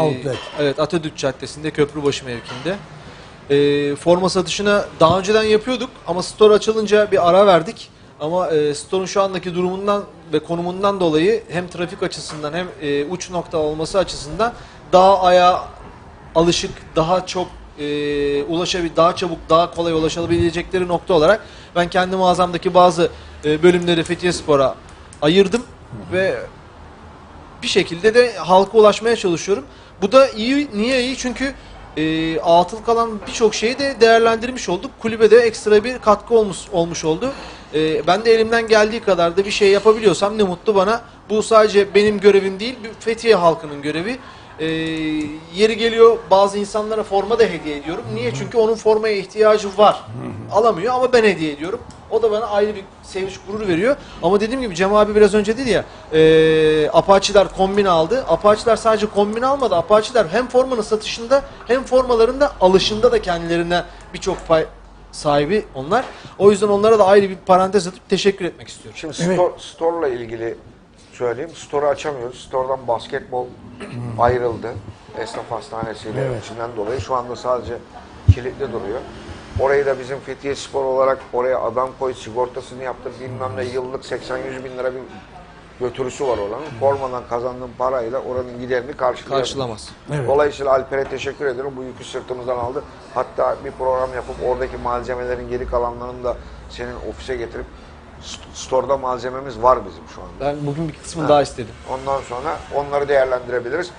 Outlet. Evet Atatürk Caddesi'nde Köprübaşı mevkinde. Ee, forma satışını daha önceden yapıyorduk ama store açılınca bir ara verdik. Ama e, store'un şu andaki durumundan ve konumundan dolayı hem trafik açısından hem e, uç nokta olması açısından daha ayağa alışık, daha çok e, ulaşabil, daha çabuk, daha kolay ulaşabilecekleri nokta olarak ben kendi mağazamdaki bazı e, bölümleri Fethiye Spor'a ayırdım ve bir şekilde de halka ulaşmaya çalışıyorum. Bu da iyi. Niye iyi? Çünkü e, atıl kalan birçok şeyi de değerlendirmiş olduk. Kulübede ekstra bir katkı olmuş olmuş oldu. E, ben de elimden geldiği kadar da bir şey yapabiliyorsam ne mutlu bana. Bu sadece benim görevim değil, Fethiye halkının görevi. E, yeri geliyor bazı insanlara forma da hediye ediyorum. Niye? Çünkü onun formaya ihtiyacı var. Alamıyor ama ben hediye ediyorum. O da bana ayrı bir sevinç gurur veriyor. Ama dediğim gibi Cem abi biraz önce dedi ya e, Apache'ler kombin aldı. Apache'ler sadece kombin almadı. Apache'ler hem formanın satışında hem formaların da alışında da kendilerine birçok pay sahibi onlar. O yüzden onlara da ayrı bir parantez atıp teşekkür etmek istiyorum. Şimdi Evet. store, store'la ilgili söyleyeyim. Store'u açamıyoruz. Store'dan basketbol ayrıldı. Esnaf hastanesiyle Evet. içinden dolayı. Şu anda sadece kilitli duruyor. Orayı da bizim Fethiye Spor olarak oraya adam koy sigortasını yaptır bilmem ne yıllık 80-100 bin lira bir götürüsü var oranın. Formadan kazandığım parayla oranın giderini karşılayamıyor. Karşılamaz. Evet. Dolayısıyla Alper'e teşekkür ederim. Bu yükü sırtımızdan aldı. Hatta bir program yapıp oradaki malzemelerin geri kalanlarını da senin ofise getirip st- store'da malzememiz var bizim şu anda. Ben bugün bir kısmını daha istedim. Ondan sonra onları değerlendirebiliriz.